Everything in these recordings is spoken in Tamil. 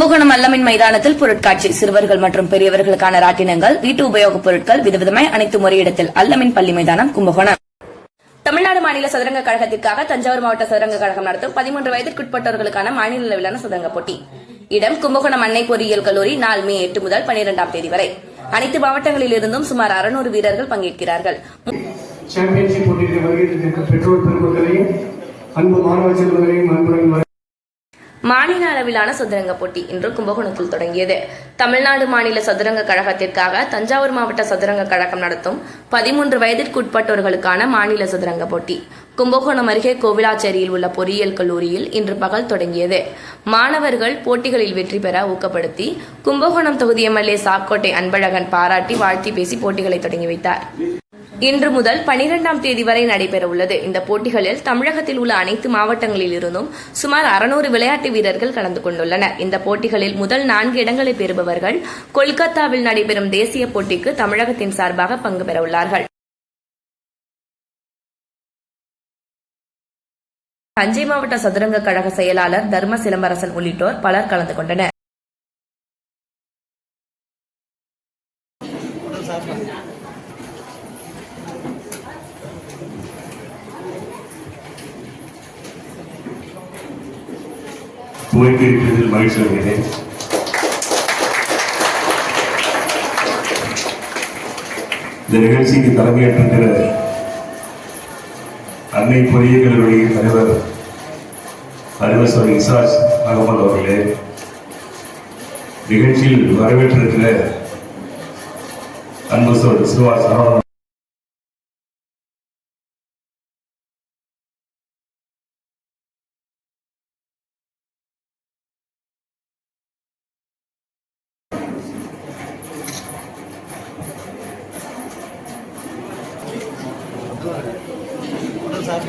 கும்பகோணம் அல்லமின் மைதானத்தில் பொருட்காட்சி. சிறுவர்கள் மற்றும் பெரியவர்களுக்கான ராட்டினங்கள் வீட்டு உபயோகப் பொருட்கள் விதவிதமாய் அனைத்து முறையிடத்தில் அல்லமின் பள்ளி மைதானம் கும்பகோணம். தமிழ்நாடு மாநில சதுரங்க கழகத்திற்காக தஞ்சாவூர் மாவட்ட சதுரங்க கழகம் நடத்தும் பதிமூன்று வயதிற்குட்பட்டவர்களுக்கான மாநில அளவிலான சதுரங்க போட்டி. இடம் கும்பகோணம் அன்னை பொறியியல் கல்லூரி நாள் மே எட்டு முதல் பனிரெண்டாம் தேதி வரை. அனைத்து மாவட்டங்களில் இருந்தும் சுமார் அறுநூறு வீரர்கள் பங்கேற்கிறார்கள். சாம்பியன்ஷிப் போட்டியில் பெற்றோர் பெருமக்களையும் அன்பு மாணவ செல்வங்களையும் மாநில அளவிலான சதுரங்க போட்டி இன்று கும்பகோணத்தில் தொடங்கியது. தமிழ்நாடு மாநில சதுரங்க கழகத்திற்காக தஞ்சாவூர் மாவட்ட சதுரங்க கழகம் நடத்தும் பதிமூன்று வயதிற்குட்பட்டோர்களுக்கான மாநில சதுரங்க போட்டி. கும்பகோணம் அருகே கோவிலாச்சேரியில் உள்ள பொறியியல் கல்லூரியில் இன்று பகல் தொடங்கியது. மாணவர்கள் போட்டிகளில் வெற்றி பெற ஊக்கப்படுத்தி கும்பகோணம் தொகுதி எம்எல்ஏ சாக்கோட்டை அன்பழகன் பாராட்டி வாழ்த்தி பேசி போட்டிகளை தொடங்கி வைத்தார். இன்று முதல் பனிரெண்டாம் தேதி வரை நடைபெறவுள்ளது. இந்த போட்டிகளில் தமிழகத்தில் உள்ள அனைத்து மாவட்டங்களில் இருந்தும் சுமார் அறுநூறு விளையாட்டு வீரர்கள் கலந்து கொண்டுள்ளனர். இந்த போட்டிகளில் முதல் நான்கு இடங்களை பெறுபவர்கள் கொல்கத்தாவில் நடைபெறும் தேசிய போட்டிக்கு தமிழகத்தின் சார்பாக பங்கு பெற உள்ளார்கள் தஞ்சை மாவட்ட சதுரங்க கழக செயலாளர் தர்ம சிலம்பரசன் உள்ளிட்டோர் பலர் கலந்து கொண்டனர். துவக்கி இருப்பதில் மகிழ்ச்சி அடைகிறேன். இந்த நிகழ்ச்சிக்கு தலைமையேற்றிருக்கிற அன்னை பொறியியல் கல்லூரியின் தலைவர் அறிவசர் இசாஸ் அகமது அவர்களே நிகழ்ச்சியில் வரவேற்றிருக்கிற அன்பு சோர் Siva sir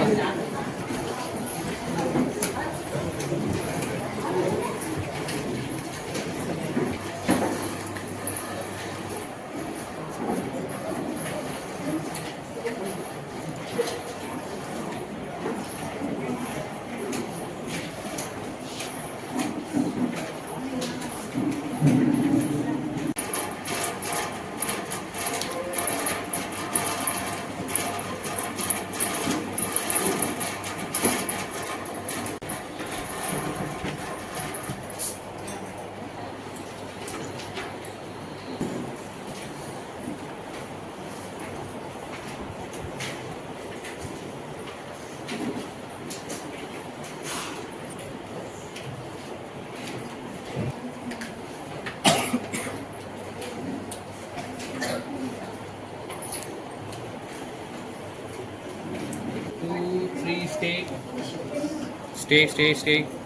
stay. Stay, stay, stay.